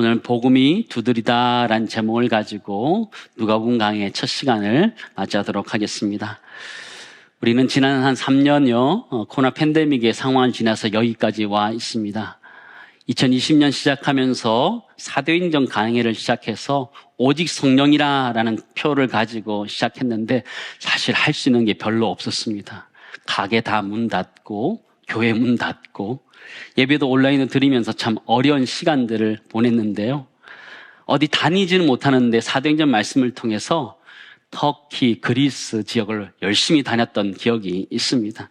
오늘 복음이 두드리다라는 제목을 가지고 누가복음 강의 첫 시간을 맞이하도록 하겠습니다. 우리는 지난 한 3년여 어, 코로나 팬데믹의 상황을 지나서 여기까지 와 있습니다. 2020년 시작하면서 사도인전 강의를 시작해서 오직 성령이라라는 표를 가지고 시작했는데 사실 할 수 있는 게 별로 없었습니다. 가게 다 문 닫고 교회 문 닫고 예배도 온라인으로 드리면서 참 어려운 시간들을 보냈는데요. 어디 다니지는 못하는데 사도행전 말씀을 통해서 터키, 그리스 지역을 열심히 다녔던 기억이 있습니다.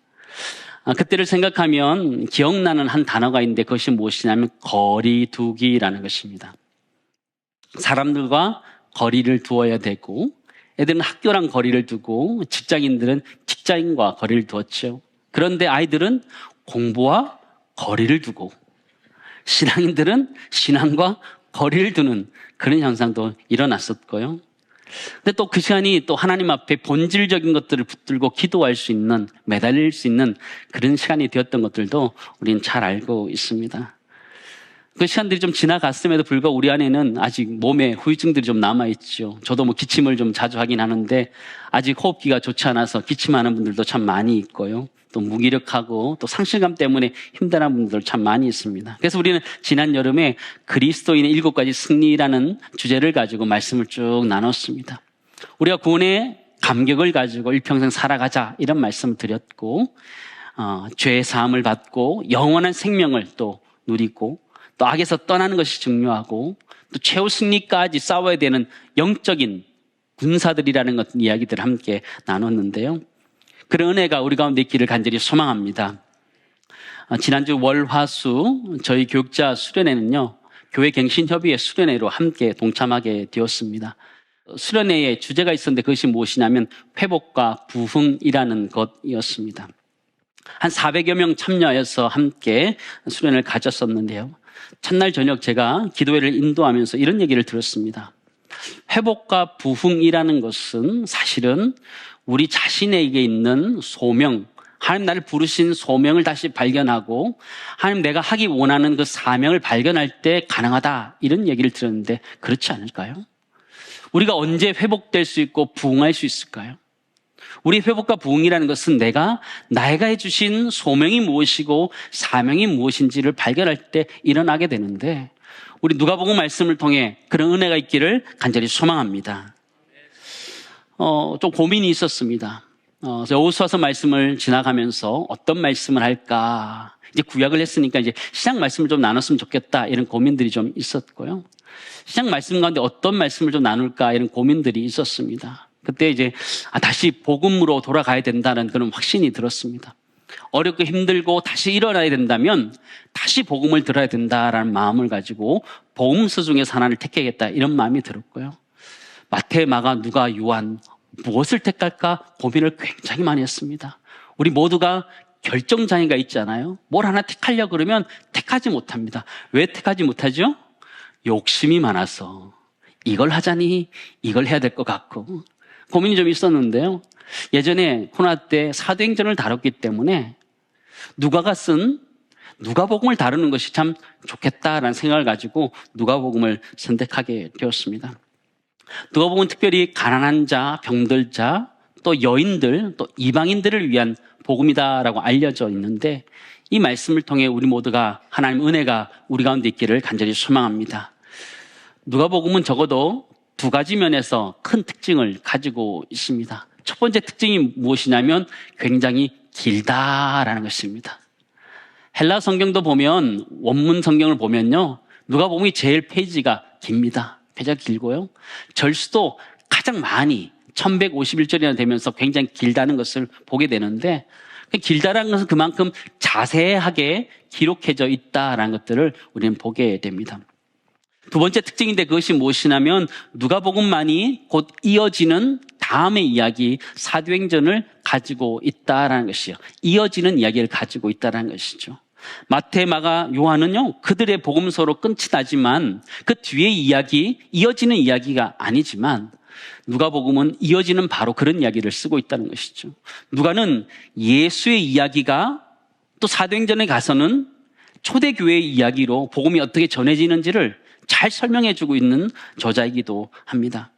아, 그때를 생각하면 기억나는 한 단어가 있는데 그것이 무엇이냐면 거리두기라는 것입니다. 사람들과 거리를 두어야 되고 애들은 학교랑 거리를 두고 직장인들은 직장인과 거리를 두었죠. 그런데 아이들은 공부와 거리를 두고 신앙인들은 신앙과 거리를 두는 그런 현상도 일어났었고요. 근데 또 그 시간이 또 하나님 앞에 본질적인 것들을 붙들고 기도할 수 있는, 매달릴 수 있는 그런 시간이 되었던 것들도 우리는 잘 알고 있습니다. 그 시간들이 좀 지나갔음에도 불구하고 우리 안에는 아직 몸에 후유증들이 좀 남아있죠. 저도 뭐 기침을 좀 자주 하긴 하는데 아직 호흡기가 좋지 않아서 기침하는 분들도 참 많이 있고요. 또 무기력하고 또 상실감 때문에 힘들어하는 분들 참 많이 있습니다. 그래서 우리는 지난 여름에 그리스도인의 일곱 가지 승리라는 주제를 가지고 말씀을 쭉 나눴습니다. 우리가 구원의 감격을 가지고 일평생 살아가자 이런 말씀을 드렸고 어, 죄의 사함을 받고 영원한 생명을 또 누리고 또 악에서 떠나는 것이 중요하고 또 최후 승리까지 싸워야 되는 영적인 군사들이라는 것 이야기들을 함께 나눴는데요. 그런 은혜가 우리 가운데 있기를 간절히 소망합니다. 아, 지난주 월화수 저희 교육자 수련회는요, 교회 갱신협의회 수련회로 함께 동참하게 되었습니다. 수련회에 주제가 있었는데 그것이 무엇이냐면 회복과 부흥이라는 것이었습니다. 한 400여 명 참여해서 함께 수련을 가졌었는데요. 첫날 저녁 제가 기도회를 인도하면서 이런 얘기를 들었습니다. 회복과 부흥이라는 것은 사실은 우리 자신에게 있는 소명, 하나님 나를 부르신 소명을 다시 발견하고 하나님 내가 하기 원하는 그 사명을 발견할 때 가능하다 이런 얘기를 들었는데 그렇지 않을까요? 우리가 언제 회복될 수 있고 부흥할 수 있을까요? 우리 회복과 부흥이라는 것은 내가 나이가 해주신 소명이 무엇이고 사명이 무엇인지를 발견할 때 일어나게 되는데 우리 누가복음 말씀을 통해 그런 은혜가 있기를 간절히 소망합니다. 어, 좀 고민이 있었습니다. 어, 여호수아서 말씀을 지나가면서 어떤 말씀을 할까? 이제 구약을 했으니까 이제 시작 말씀을 좀 나눴으면 좋겠다 이런 고민들이 좀 있었고요. 시작 말씀 가운데 어떤 말씀을 좀 나눌까 이런 고민들이 있었습니다. 그때 이제 아, 다시 복음으로 돌아가야 된다는 그런 확신이 들었습니다. 어렵고 힘들고 다시 일어나야 된다면 다시 복음을 들어야 된다라는 마음을 가지고 복음서 중에서 하나를 택하겠다 이런 마음이 들었고요. 마태, 마가, 누가, 요한 무엇을 택할까 고민을 굉장히 많이 했습니다. 우리 모두가 결정장애가 있잖아요. 뭘 하나 택하려 그러면 택하지 못합니다. 왜 택하지 못하죠? 욕심이 많아서 이걸 하자니 이걸 해야 될 것 같고 고민이 좀 있었는데요. 예전에 코로나 때 사도행전을 다뤘기 때문에 누가가 쓴 누가복음을 다루는 것이 참 좋겠다라는 생각을 가지고 누가복음을 선택하게 되었습니다. 누가복음은 특별히 가난한 자, 병들 자, 또 여인들, 또 이방인들을 위한 복음이다라고 알려져 있는데 이 말씀을 통해 우리 모두가 하나님 은혜가 우리 가운데 있기를 간절히 소망합니다. 누가복음은 적어도 두 가지 면에서 큰 특징을 가지고 있습니다. 첫 번째 특징이 무엇이냐면 굉장히 길다라는 것입니다. 헬라 성경도 보면 원문 성경을 보면요. 누가복음이 제일 페이지가 깁니다. 페이지가 길고요. 절수도 가장 많이 1151절이나 되면서 굉장히 길다는 것을 보게 되는데 그 길다라는 것은 그만큼 자세하게 기록해져 있다라는 것들을 우리는 보게 됩니다. 두 번째 특징인데 그것이 무엇이냐면 누가복음만이 곧 이어지는 다음의 이야기 사도행전을 가지고 있다라는 것이요. 이어지는 이야기를 가지고 있다라는 것이죠. 마태, 마가, 요한은요 그들의 복음서로 끝이 나지만 그 뒤의 이야기 이어지는 이야기가 아니지만 누가복음은 이어지는 바로 그런 이야기를 쓰고 있다는 것이죠. 누가는 예수의 이야기가 또 사도행전에 가서는 초대교회의 이야기로 복음이 어떻게 전해지는지를 잘 설명해 주고 있는 저자이기도 합니다.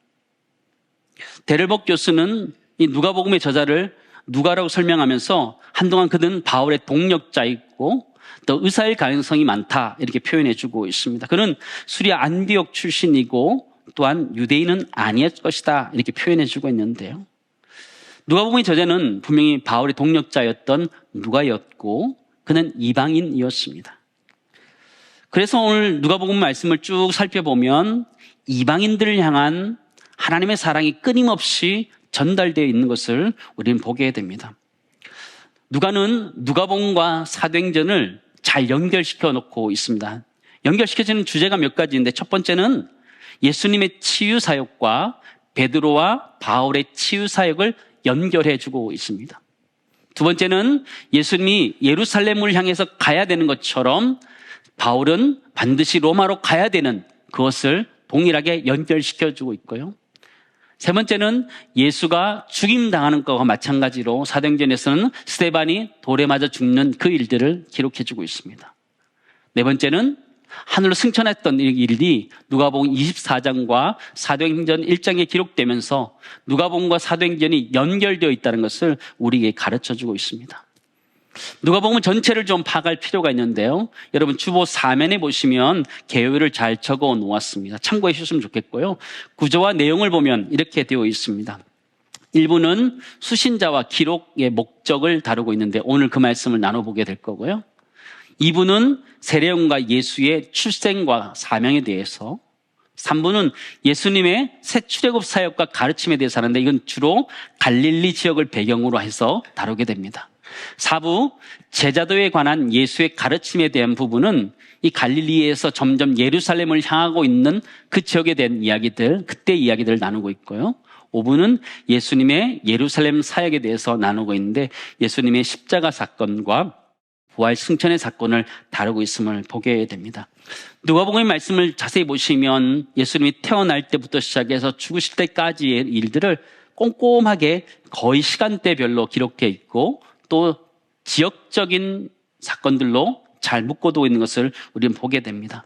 데를복 교수는 이 누가복음의 저자를 누가라고 설명하면서 한동안 그는 바울의 동력자이고 또 의사일 가능성이 많다 이렇게 표현해 주고 있습니다. 그는 수리아 안디옥 출신이고 또한 유대인은 아니었 것이다 이렇게 표현해 주고 있는데요. 누가복음의 저자는 분명히 바울의 동력자였던 누가였고 그는 이방인이었습니다. 그래서 오늘 누가복음 말씀을 쭉 살펴보면 이방인들을 향한 하나님의 사랑이 끊임없이 전달되어 있는 것을 우리는 보게 됩니다. 누가는 누가복음과 사도행전을 잘 연결시켜 놓고 있습니다. 연결시켜지는 주제가 몇 가지인데 첫 번째는 예수님의 치유 사역과 베드로와 바울의 치유 사역을 연결해 주고 있습니다. 두 번째는 예수님이 예루살렘을 향해서 가야 되는 것처럼 바울은 반드시 로마로 가야 되는 그것을 동일하게 연결시켜 주고 있고요. 세 번째는 예수가 죽임 당하는 것과 마찬가지로 사도행전에서는 스테반이 돌에 맞아 죽는 그 일들을 기록해 주고 있습니다. 네 번째는 하늘로 승천했던 일이 누가복음 24장과 사도행전 1장에 기록되면서 누가복음과 사도행전이 연결되어 있다는 것을 우리에게 가르쳐 주고 있습니다. 누가복음 전체를 좀 파악할 필요가 있는데요. 여러분 주보 4면에 보시면 개요를 잘 적어 놓았습니다. 참고해 주셨으면 좋겠고요. 구조와 내용을 보면 이렇게 되어 있습니다. 일부는 수신자와 기록의 목적을 다루고 있는데 오늘 그 말씀을 나눠보게 될 거고요. 2부는 세례용과 예수의 출생과 사명에 대해서 3부는 예수님의 새 출애굽 사역과 가르침에 대해서 하는데 이건 주로 갈릴리 지역을 배경으로 해서 다루게 됩니다. 4부 제자도에 관한 예수의 가르침에 대한 부분은 이 갈릴리에서 점점 예루살렘을 향하고 있는 그 지역에 대한 이야기들, 그때 이야기들을 나누고 있고요. 5부는 예수님의 예루살렘 사역에 대해서 나누고 있는데 예수님의 십자가 사건과 부활 승천의 사건을 다루고 있음을 보게 됩니다. 누가복음의 말씀을 자세히 보시면 예수님이 태어날 때부터 시작해서 죽으실 때까지의 일들을 꼼꼼하게 거의 시간대별로 기록해 있고 또 지역적인 사건들로 잘 묶어두고 있는 것을 우리는 보게 됩니다.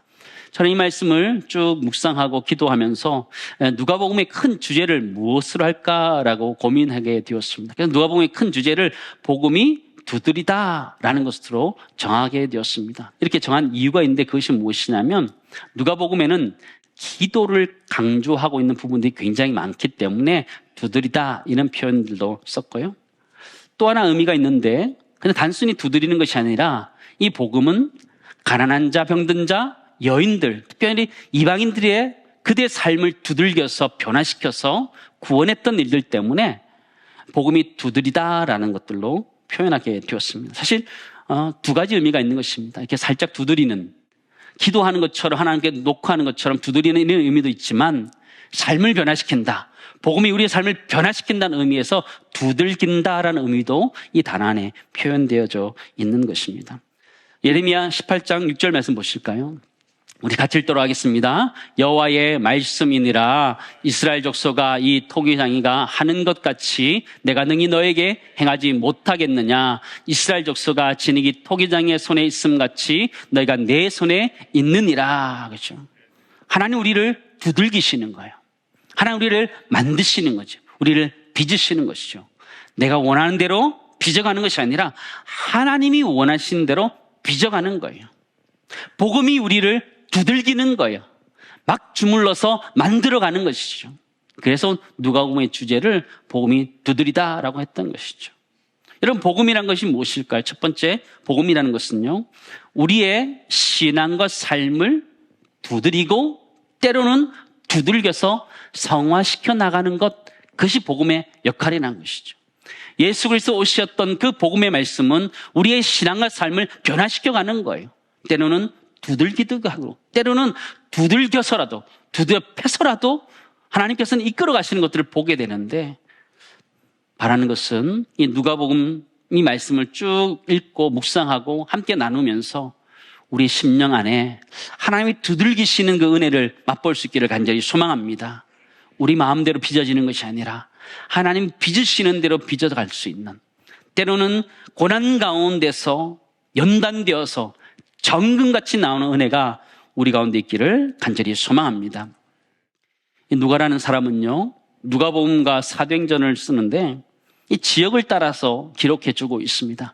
저는 이 말씀을 쭉 묵상하고 기도하면서 누가복음의 큰 주제를 무엇으로 할까라고 고민하게 되었습니다. 그래서 누가복음의 큰 주제를 복음이 두드리다라는 것으로 정하게 되었습니다. 이렇게 정한 이유가 있는데 그것이 무엇이냐면 누가복음에는 기도를 강조하고 있는 부분들이 굉장히 많기 때문에 두드리다 이런 표현들도 썼고요. 또 하나 의미가 있는데 그냥 단순히 두드리는 것이 아니라 이 복음은 가난한 자, 병든 자, 여인들, 특별히 이방인들의 그들의 삶을 두들겨서 변화시켜서 구원했던 일들 때문에 복음이 두드리다라는 것들로 표현하게 되었습니다. 사실 어, 두 가지 의미가 있는 것입니다. 이렇게 살짝 두드리는 기도하는 것처럼 하나님께 놓고 하는 것처럼 두드리는 이런 의미도 있지만 삶을 변화시킨다. 복음이 우리의 삶을 변화시킨다는 의미에서 두들긴다라는 의미도 이 단어 안에 표현되어져 있는 것입니다. 예레미야 18장 6절 말씀 보실까요? 우리 같이 읽도록 하겠습니다. 여호와의 말씀이니라 이스라엘 족속아 이 토기장이가 하는 것 같이 내가 능히 너에게 행하지 못하겠느냐 이스라엘 족속아 진흙이 토기장의 손에 있음 같이 너희가 내 손에 있느니라 그렇죠. 하나님 우리를 두들기시는 거예요. 하나님 우리를 만드시는 거죠. 우리를 빚으시는 것이죠. 내가 원하는 대로 빚어가는 것이 아니라 하나님이 원하신 대로 빚어가는 거예요. 복음이 우리를 두들기는 거예요. 막 주물러서 만들어가는 것이죠. 그래서 누가복음의 주제를 복음이 두드리다라고 했던 것이죠. 여러분 복음이란 것이 무엇일까요? 첫 번째 복음이라는 것은요. 우리의 신앙과 삶을 두드리고 때로는 두들겨서 성화시켜 나가는 것 그것이 복음의 역할이라는 것이죠. 예수 그리스도 오셨던 그 복음의 말씀은 우리의 신앙과 삶을 변화시켜 가는 거예요. 때로는 두들기도 하고 때로는 두들겨서라도 두드려 패서라도 하나님께서는 이끌어 가시는 것들을 보게 되는데 바라는 것은 이 누가복음 이 말씀을 쭉 읽고 묵상하고 함께 나누면서 우리 심령 안에 하나님이 두들기시는 그 은혜를 맛볼 수 있기를 간절히 소망합니다. 우리 마음대로 빚어지는 것이 아니라 하나님 빚으시는 대로 빚어갈 수 있는 때로는 고난 가운데서 연단되어서 정금같이 나오는 은혜가 우리 가운데 있기를 간절히 소망합니다. 이 누가라는 사람은요, 누가복음과 사도행전을 쓰는데 이 지역을 따라서 기록해 주고 있습니다.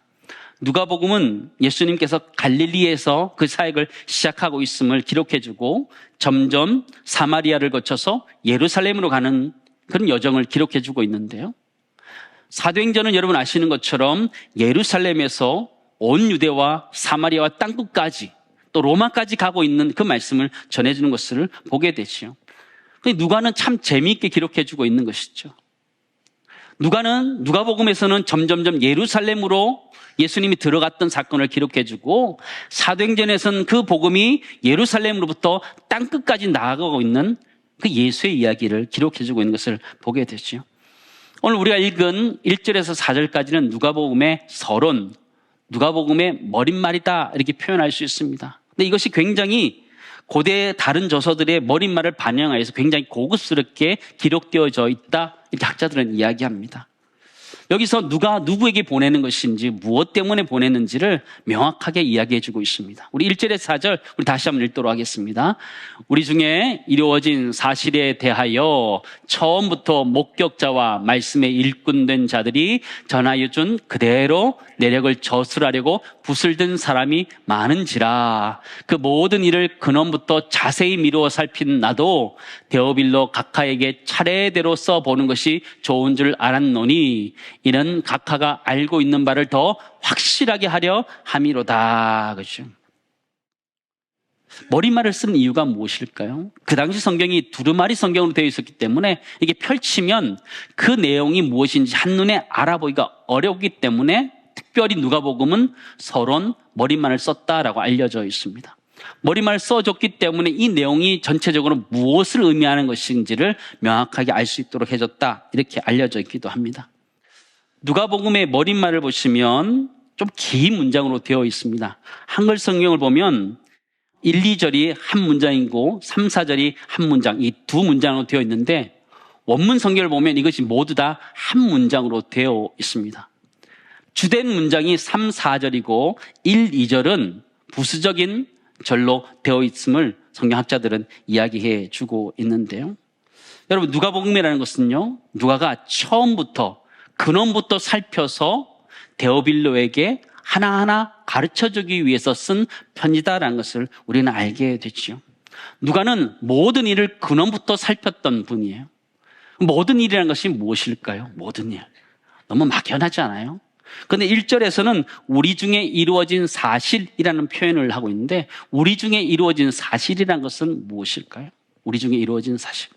누가복음은 예수님께서 갈릴리에서 그 사역을 시작하고 있음을 기록해 주고 점점 사마리아를 거쳐서 예루살렘으로 가는 그런 여정을 기록해 주고 있는데요. 사도행전은 여러분 아시는 것처럼 예루살렘에서 온 유대와 사마리아와 땅끝까지 또 로마까지 가고 있는 그 말씀을 전해주는 것을 보게 되지요. 누가는 참 재미있게 기록해주고 있는 것이죠. 누가는 누가복음에서는 점점점 예루살렘으로 예수님이 들어갔던 사건을 기록해 주고 사도행전에서는 그 복음이 예루살렘으로부터 땅 끝까지 나아가고 있는 그 예수의 이야기를 기록해 주고 있는 것을 보게 되죠. 오늘 우리가 읽은 1절에서 4절까지는 누가복음의 서론, 누가복음의 머릿말이다 이렇게 표현할 수 있습니다. 근데 이것이 굉장히 고대 다른 저서들의 머릿말을 반영하여서 굉장히 고급스럽게 기록되어져 있다 이렇게 학자들은 이야기합니다. 여기서 누가 누구에게 보내는 것인지 무엇 때문에 보냈는지를 명확하게 이야기해 주고 있습니다. 우리 1절에 4절 우리 다시 한번 읽도록 하겠습니다. 우리 중에 이루어진 사실에 대하여 처음부터 목격자와 말씀에 일꾼된 자들이 전하여 준 그대로 내력을 저술하려고 붓을 든 사람이 많은지라 그 모든 일을 근원부터 자세히 미루어 살핀 나도 데오빌로 각하에게 차례대로 써보는 것이 좋은 줄 알았노니 이는 각하가 알고 있는 바를 더 확실하게 하려 함이로다. 그죠? 머리말을 쓴 이유가 무엇일까요? 그 당시 성경이 두루마리 성경으로 되어 있었기 때문에 이게 펼치면 그 내용이 무엇인지 한눈에 알아보기가 어렵기 때문에 특별히 누가복음은 서론 머리말을 썼다라고 알려져 있습니다. 머리말 써줬기 때문에 이 내용이 전체적으로 무엇을 의미하는 것인지를 명확하게 알 수 있도록 해줬다. 이렇게 알려져 있기도 합니다. 누가복음의 머릿말을 보시면 좀 긴 문장으로 되어 있습니다. 한글 성경을 보면 1, 2절이 한 문장이고 3, 4절이 한 문장, 이 두 문장으로 되어 있는데 원문 성경을 보면 이것이 모두 다 한 문장으로 되어 있습니다. 주된 문장이 3, 4절이고 1, 2절은 부수적인 절로 되어 있음을 성경학자들은 이야기해 주고 있는데요. 여러분 누가복음이라는 것은요. 누가가 처음부터 근원부터 살펴서 데오빌로에게 하나하나 가르쳐 주기 위해서 쓴 편지다라는 것을 우리는 알게 됐죠. 누가는 모든 일을 근원부터 살폈던 분이에요. 모든 일이라는 것이 무엇일까요? 모든 일. 너무 막연하지 않아요? 근데 1절에서는 우리 중에 이루어진 사실이라는 표현을 하고 있는데 우리 중에 이루어진 사실이라는 것은 무엇일까요? 우리 중에 이루어진 사실.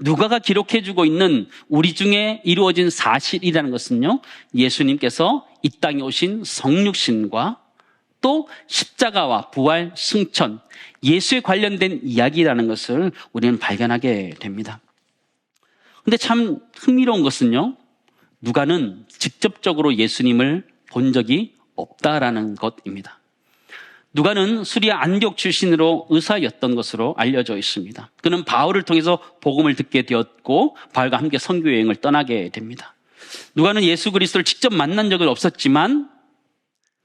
누가가 기록해주고 있는 우리 중에 이루어진 사실이라는 것은요, 예수님께서 이 땅에 오신 성육신과 또 십자가와 부활, 승천, 예수에 관련된 이야기라는 것을 우리는 발견하게 됩니다. 근데 참 흥미로운 것은요, 누가는 직접적으로 예수님을 본 적이 없다라는 것입니다. 누가는 수리아 안격 출신으로 의사였던 것으로 알려져 있습니다. 그는 바울을 통해서 복음을 듣게 되었고 바울과 함께 선교 여행을 떠나게 됩니다. 누가는 예수 그리스도를 직접 만난 적은 없었지만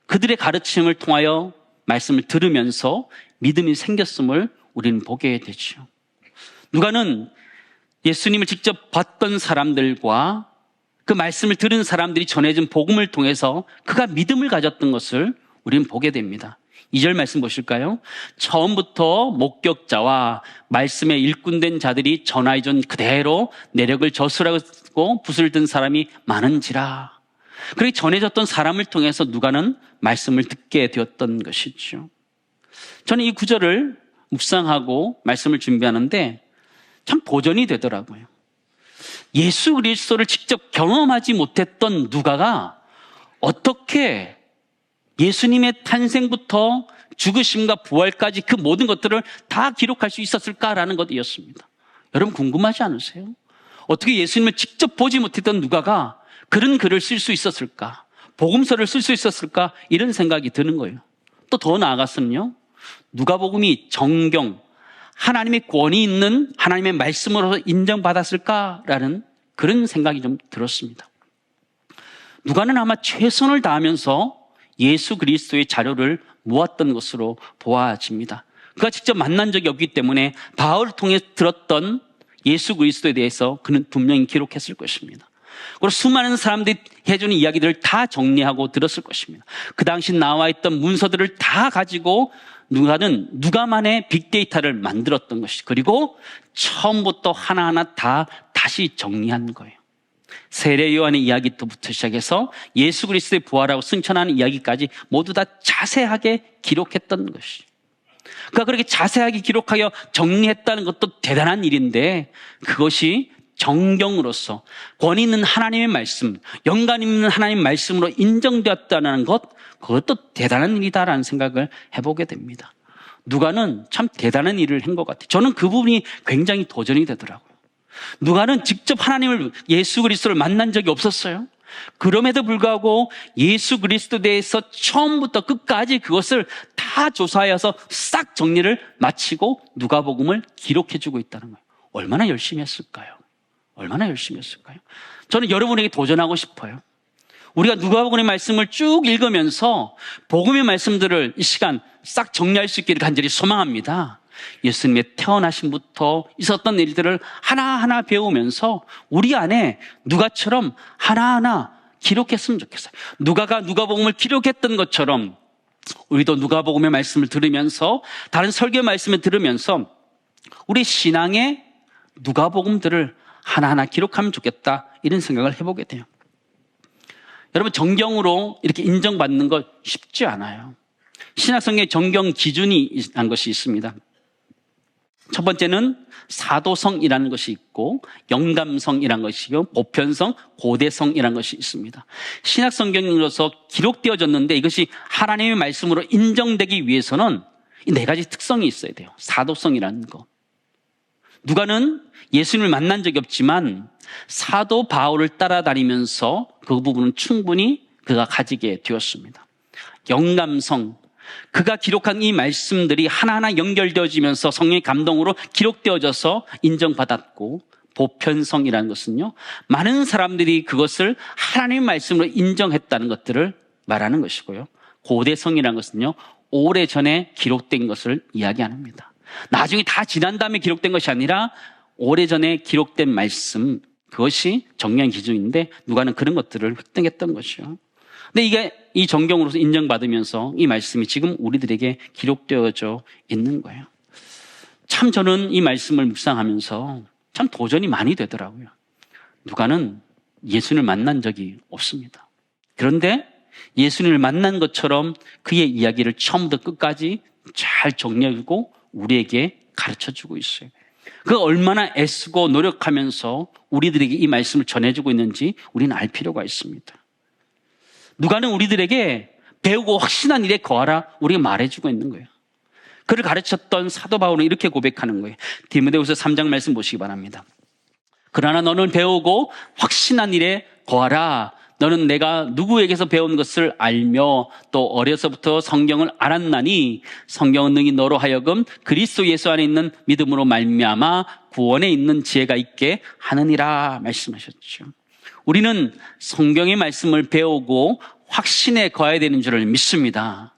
그들의 가르침을 통하여 말씀을 들으면서 믿음이 생겼음을 우리는 보게 되죠. 누가는 예수님을 직접 봤던 사람들과 그 말씀을 들은 사람들이 전해진 복음을 통해서 그가 믿음을 가졌던 것을 우리는 보게 됩니다. 2절 말씀 보실까요? 처음부터 목격자와 말씀에 일꾼된 자들이 전하해준 그대로 내력을 저술하고 붓을 든 사람이 많은지라. 그렇게 전해졌던 사람을 통해서 누가는 말씀을 듣게 되었던 것이죠. 저는 이 구절을 묵상하고 말씀을 준비하는데 참 도전이 되더라고요. 예수 그리스도를 직접 경험하지 못했던 누가가 어떻게 예수님의 탄생부터 죽으심과 부활까지 그 모든 것들을 다 기록할 수 있었을까라는 것이었습니다. 여러분 궁금하지 않으세요? 어떻게 예수님을 직접 보지 못했던 누가가 그런 글을 쓸 수 있었을까? 복음서를 쓸 수 있었을까? 이런 생각이 드는 거예요. 또 더 나아갔으면요. 누가복음이 정경, 하나님의 권위 있는 하나님의 말씀으로 인정받았을까라는 그런 생각이 좀 들었습니다. 누가는 아마 최선을 다하면서 예수 그리스도의 자료를 모았던 것으로 보아집니다. 그가 직접 만난 적이 없기 때문에 바울을 통해 들었던 예수 그리스도에 대해서 그는 분명히 기록했을 것입니다. 그리고 수많은 사람들이 해주는 이야기들을 다 정리하고 들었을 것입니다. 그 당시 나와 있던 문서들을 다 가지고 누가는 누가만의 빅데이터를 만들었던 것이 그리고 처음부터 하나하나 다 다시 정리한 거예요. 세례 요한의 이야기부터 시작해서 예수 그리스도의 부활하고 승천하는 이야기까지 모두 다 자세하게 기록했던 것이. 그러니까 그렇게 자세하게 기록하여 정리했다는 것도 대단한 일인데 그것이 정경으로서 권위 있는 하나님의 말씀, 영감 있는 하나님의 말씀으로 인정되었다는 것, 그것도 대단한 일이다라는 생각을 해보게 됩니다. 누가는 참 대단한 일을 한 것 같아요. 저는 그 부분이 굉장히 도전이 되더라고요. 누가는 직접 하나님을 예수 그리스도를 만난 적이 없었어요. 그럼에도 불구하고 예수 그리스도에 대해서 처음부터 끝까지 그것을 다 조사하여서 싹 정리를 마치고 누가복음을 기록해 주고 있다는 거예요. 얼마나 열심히 했을까요? 얼마나 열심히 했을까요? 저는 여러분에게 도전하고 싶어요. 우리가 누가복음의 말씀을 쭉 읽으면서 복음의 말씀들을 이 시간 싹 정리할 수 있기를 간절히 소망합니다. 예수님의 태어나심부터 있었던 일들을 하나하나 배우면서 우리 안에 누가처럼 하나하나 기록했으면 좋겠어요. 누가가 누가복음을 기록했던 것처럼 우리도 누가복음의 말씀을 들으면서 다른 설교 말씀을 들으면서 우리 신앙의 누가복음들을 하나하나 기록하면 좋겠다 이런 생각을 해보게 돼요. 여러분 정경으로 이렇게 인정받는 것 쉽지 않아요. 신약성경에 정경 기준이 한 것이 있습니다. 첫 번째는 사도성이라는 것이 있고 영감성이라는 것이고 보편성, 고대성이라는 것이 있습니다. 신약 성경으로서 기록되어졌는데 이것이 하나님의 말씀으로 인정되기 위해서는 이 네 가지 특성이 있어야 돼요. 사도성이라는 것. 누가는 예수님을 만난 적이 없지만 사도 바울을 따라다니면서 그 부분은 충분히 그가 가지게 되었습니다. 영감성, 그가 기록한 이 말씀들이 하나하나 연결되어지면서 성령의 감동으로 기록되어져서 인정받았고 보편성이라는 것은요. 많은 사람들이 그것을 하나님의 말씀으로 인정했다는 것들을 말하는 것이고요. 고대성이라는 것은요. 오래전에 기록된 것을 이야기합니다. 나중에 다 지난 다음에 기록된 것이 아니라 오래전에 기록된 말씀 그것이 정량 기준인데 누가는 그런 것들을 획득했던 것이요. 근데 이게 이 정경으로서 인정받으면서 이 말씀이 지금 우리들에게 기록되어져 있는 거예요. 참 저는 이 말씀을 묵상하면서 참 도전이 많이 되더라고요. 누가는 예수님을 만난 적이 없습니다. 그런데 예수님을 만난 것처럼 그의 이야기를 처음부터 끝까지 잘 정리하고 우리에게 가르쳐 주고 있어요. 그 얼마나 애쓰고 노력하면서 우리들에게 이 말씀을 전해주고 있는지 우리는 알 필요가 있습니다. 누가는 우리들에게 배우고 확신한 일에 거하라 우리가 말해주고 있는 거예요. 그를 가르쳤던 사도 바울은 이렇게 고백하는 거예요. 디모데후서 3장 말씀 보시기 바랍니다. 그러나 너는 배우고 확신한 일에 거하라. 너는 내가 누구에게서 배운 것을 알며 또 어려서부터 성경을 알았나니 성경은 능히 너로 하여금 그리스도 예수 안에 있는 믿음으로 말미암아 구원에 있는 지혜가 있게 하느니라 말씀하셨죠. 우리는 성경의 말씀을 배우고 확신에 거해야 되는 줄을 믿습니다.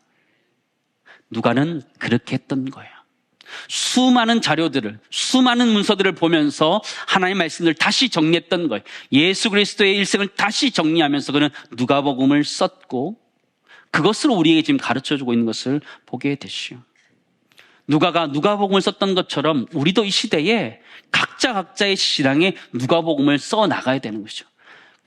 누가는 그렇게 했던 거예요. 수많은 자료들을, 수많은 문서들을 보면서 하나님의 말씀을 다시 정리했던 거예요. 예수 그리스도의 일생을 다시 정리하면서 그는 누가복음을 썼고 그것을 우리에게 지금 가르쳐 주고 있는 것을 보게 되시오. 누가가 누가복음을 썼던 것처럼 우리도 이 시대에 각자 각자의 신앙에 누가복음을 써 나가야 되는 것이죠.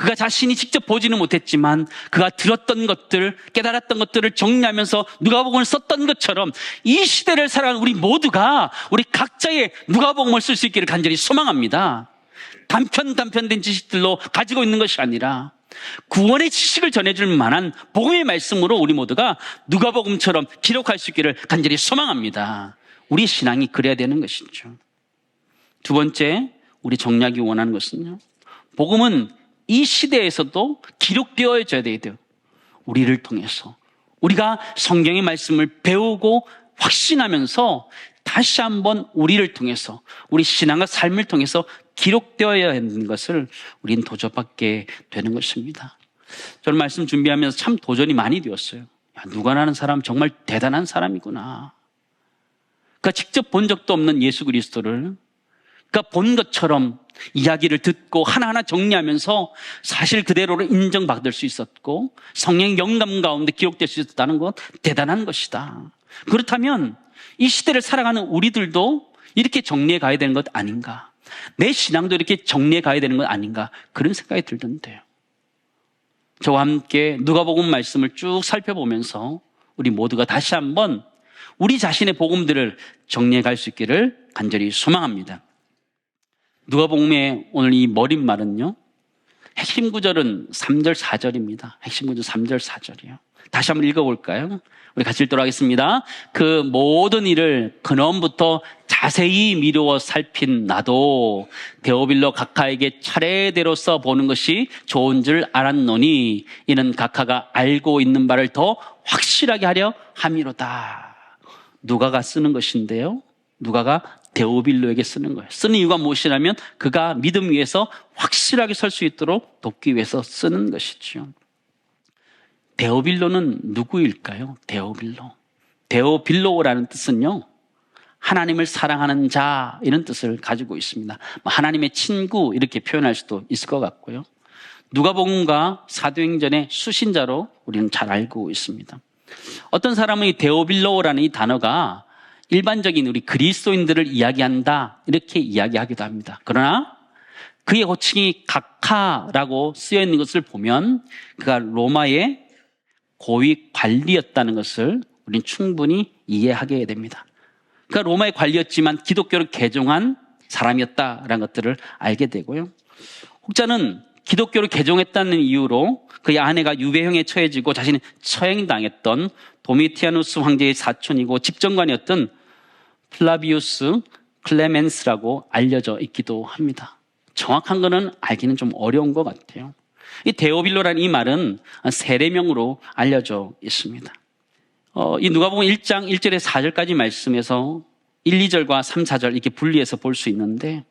그가 자신이 직접 보지는 못했지만 그가 들었던 것들, 깨달았던 것들을 정리하면서 누가복음을 썼던 것처럼 이 시대를 살아가는 우리 모두가 우리 각자의 누가복음을 쓸 수 있기를 간절히 소망합니다. 단편 단편된 지식들로 가지고 있는 것이 아니라 구원의 지식을 전해줄 만한 복음의 말씀으로 우리 모두가 누가복음처럼 기록할 수 있기를 간절히 소망합니다. 우리 신앙이 그래야 되는 것이죠. 두 번째, 우리 정략이 원하는 것은요. 복음은 이 시대에서도 기록되어져야 돼요. 우리를 통해서. 우리가 성경의 말씀을 배우고 확신하면서 다시 한번 우리를 통해서, 우리 신앙과 삶을 통해서 기록되어야 하는 것을 우리는 도전받게 되는 것입니다. 저는 말씀 준비하면서 참 도전이 많이 되었어요. 야, 누가 나는 사람 정말 대단한 사람이구나. 그러니까 직접 본 적도 없는 예수 그리스도를 그러니까 본 것처럼 이야기를 듣고 하나하나 정리하면서 사실 그대로를 인정받을 수 있었고 성령 영감 가운데 기록될 수 있었다는 것 대단한 것이다. 그렇다면 이 시대를 살아가는 우리들도 이렇게 정리해 가야 되는 것 아닌가? 내 신앙도 이렇게 정리해 가야 되는 것 아닌가? 그런 생각이 들던데요. 저와 함께 누가복음 말씀을 쭉 살펴보면서 우리 모두가 다시 한번 우리 자신의 복음들을 정리해 갈 수 있기를 간절히 소망합니다. 누가복음의 오늘 이 머릿말은요. 핵심 구절은 3절 4절입니다. 핵심 구절 3절 4절이요. 다시 한번 읽어볼까요? 우리 같이 읽도록 하겠습니다. 그 모든 일을 근원부터 자세히 미루어 살핀 나도 데오빌로 각하에게 차례대로 써보는 것이 좋은 줄 알았노니 이는 각하가 알고 있는 바를 더 확실하게 하려 함이로다. 누가가 쓰는 것인데요. 누가가 데오빌로에게 쓰는 거예요. 쓰는 이유가 무엇이냐면 그가 믿음 위에서 확실하게 설 수 있도록 돕기 위해서 쓰는 것이죠. 데오빌로는 누구일까요? 데오빌로. 데오빌로라는 뜻은요. 하나님을 사랑하는 자 이런 뜻을 가지고 있습니다. 뭐 하나님의 친구 이렇게 표현할 수도 있을 것 같고요. 누가복음과 사도행전의 수신자로 우리는 잘 알고 있습니다. 어떤 사람은 이 데오빌로라는 이 단어가 일반적인 우리 그리스도인들을 이야기한다 이렇게 이야기하기도 합니다. 그러나 그의 호칭이 각하라고 쓰여 있는 것을 보면 그가 로마의 고위 관리였다는 것을 우리는 충분히 이해하게 됩니다. 그러니까 로마의 관리였지만 기독교를 개종한 사람이었다라는 것들을 알게 되고요. 혹자는 기독교를 개종했다는 이유로 그의 아내가 유배형에 처해지고 자신이 처형당했던 도미티아누스 황제의 사촌이고 집정관이었던 플라비우스 클레멘스라고 알려져 있기도 합니다. 정확한 것은 알기는 좀 어려운 것 같아요. 이 데오빌로라는 이 말은 세례명으로 알려져 있습니다. 어, 이 누가복음 1장 1절에 4절까지 말씀에서 1, 2절과 3, 4절 이렇게 분리해서 볼 수 있는데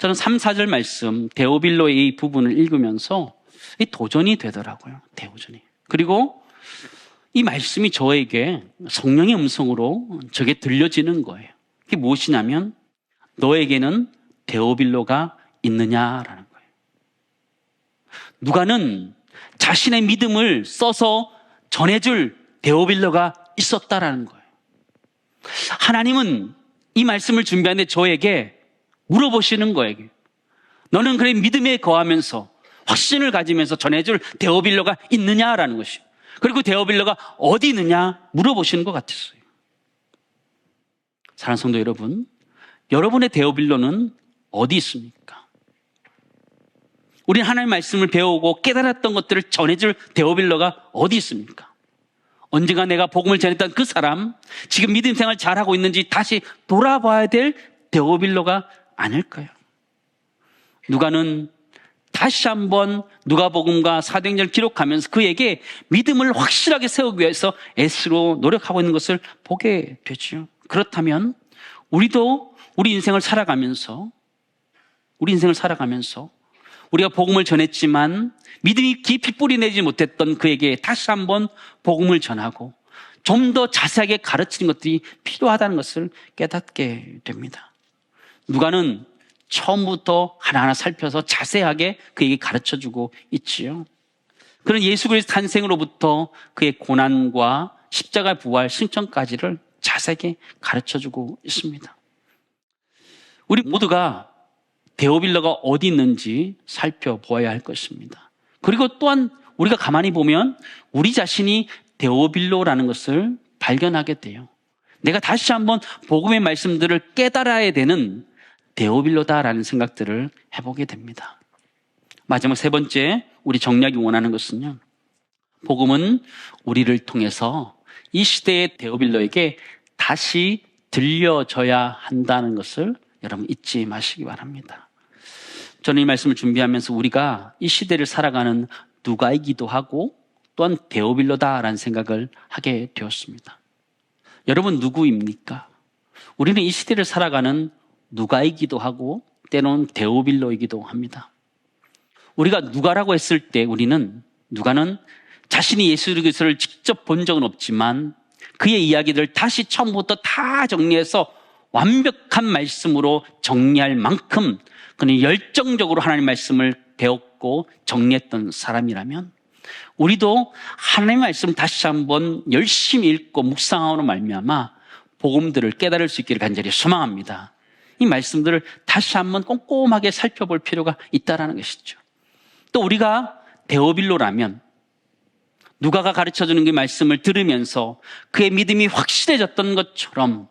저는 3, 4절 말씀 데오빌로의 이 부분을 읽으면서 이 도전이 되더라고요. 대오전이. 그리고 이 말씀이 저에게 성령의 음성으로 저게 들려지는 거예요. 그게 무엇이냐면 너에게는 데오빌로가 있느냐라는 거예요. 누가는 자신의 믿음을 써서 전해줄 데오빌로가 있었다라는 거예요. 하나님은 이 말씀을 준비하는데 저에게 물어보시는 거예요. 너는 그래 믿음에 거하면서 확신을 가지면서 전해줄 데오빌로가 있느냐라는 것이요. 그리고 데오빌로가 어디 있느냐 물어보시는 것 같았어요. 사랑하는 성도 여러분, 여러분의 데오빌로는 어디 있습니까? 우리는 하나님의 말씀을 배우고 깨달았던 것들을 전해줄 데오빌로가 어디 있습니까? 언젠가 내가 복음을 전했던 그 사람, 지금 믿음 생활 잘하고 있는지 다시 돌아봐야 될 데오빌로가 아닐까요? 누가는 다시 한번 누가복음과 사도행전을 기록하면서 그에게 믿음을 확실하게 세우기 위해서 애쓰로 노력하고 있는 것을 보게 되죠. 그렇다면 우리도 우리 인생을 살아가면서 우리 인생을 살아가면서 우리가 복음을 전했지만 믿음이 깊이 뿌리내지 못했던 그에게 다시 한번 복음을 전하고 좀 더 자세하게 가르치는 것들이 필요하다는 것을 깨닫게 됩니다. 누가는 처음부터 하나하나 살펴서 자세하게 그에게 가르쳐 주고 있지요. 그런 예수 그리스도 탄생으로부터 그의 고난과 십자가 부활 승천까지를 자세하게 가르쳐 주고 있습니다. 우리 모두가 데오빌러가 어디 있는지 살펴보아야 할 것입니다. 그리고 또한 우리가 가만히 보면 우리 자신이 데오빌로라는 것을 발견하게 돼요. 내가 다시 한번 복음의 말씀들을 깨달아야 되는 데오빌로다라는 생각들을 해보게 됩니다. 마지막 세 번째, 우리 정리하기 원하는 것은요. 복음은 우리를 통해서 이 시대의 데오빌로에게 다시 들려져야 한다는 것을 여러분 잊지 마시기 바랍니다. 저는 이 말씀을 준비하면서 우리가 이 시대를 살아가는 누가이기도 하고 또한 데오빌로다라는 생각을 하게 되었습니다. 여러분 누구입니까? 우리는 이 시대를 살아가는 누가이기도 하고 때로는 데오빌로이기도 합니다. 우리가 누가라고 했을 때 우리는 누가는 자신이 예수 그리스도를 직접 본 적은 없지만 그의 이야기들을 다시 처음부터 다 정리해서 완벽한 말씀으로 정리할 만큼 그는 열정적으로 하나님 말씀을 배웠고 정리했던 사람이라면 우리도 하나님의 말씀 다시 한번 열심히 읽고 묵상하로 말미암아 복음들을 깨달을 수 있기를 간절히 소망합니다. 이 말씀들을 다시 한번 꼼꼼하게 살펴볼 필요가 있다라는 것이죠. 또 우리가 데오빌로라면 누가가 가르쳐 주는 그 말씀을 들으면서 그의 믿음이 확실해졌던 것처럼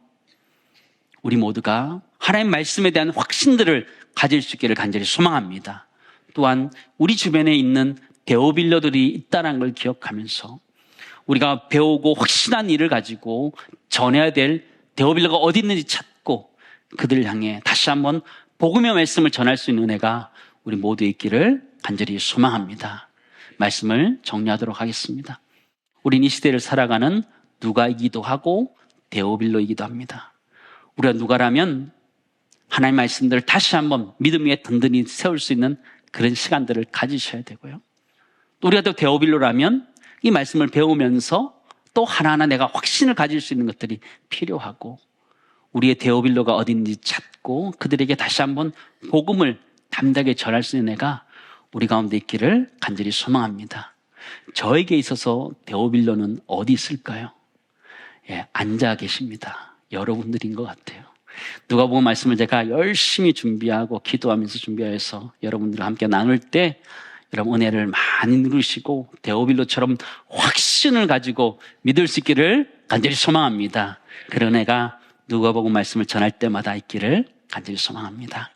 우리 모두가 하나님 말씀에 대한 확신들을 가질 수 있기를 간절히 소망합니다. 또한 우리 주변에 있는 데오빌러들이 있다는 걸 기억하면서 우리가 배우고 확신한 일을 가지고 전해야 될 데오빌러가 어디 있는지 찾고 그들을 향해 다시 한번 복음의 말씀을 전할 수 있는 은혜가 우리 모두 있기를 간절히 소망합니다. 말씀을 정리하도록 하겠습니다. 우린 이 시대를 살아가는 누가이기도 하고 데오빌로이기도 합니다. 우리가 누가라면 하나님의 말씀들을 다시 한번 믿음 위에 든든히 세울 수 있는 그런 시간들을 가지셔야 되고요. 또 우리가 또 데오빌로라면 이 말씀을 배우면서 또 하나하나 내가 확신을 가질 수 있는 것들이 필요하고 우리의 데오빌로가 어딘지 찾고 그들에게 다시 한번 복음을 담대하게 전할 수 있는 애가 우리 가운데 있기를 간절히 소망합니다. 저에게 있어서 데오빌로는 어디 있을까요? 예, 앉아 계십니다. 여러분들인 것 같아요. 누가 보면 말씀을 제가 열심히 준비하고 기도하면서 준비해서 여러분들과 함께 나눌 때 여러분 은혜를 많이 누르시고 데오빌로처럼 확신을 가지고 믿을 수 있기를 간절히 소망합니다. 그런 은혜가 누가 보고 말씀을 전할 때마다 있기를 간절히 소망합니다.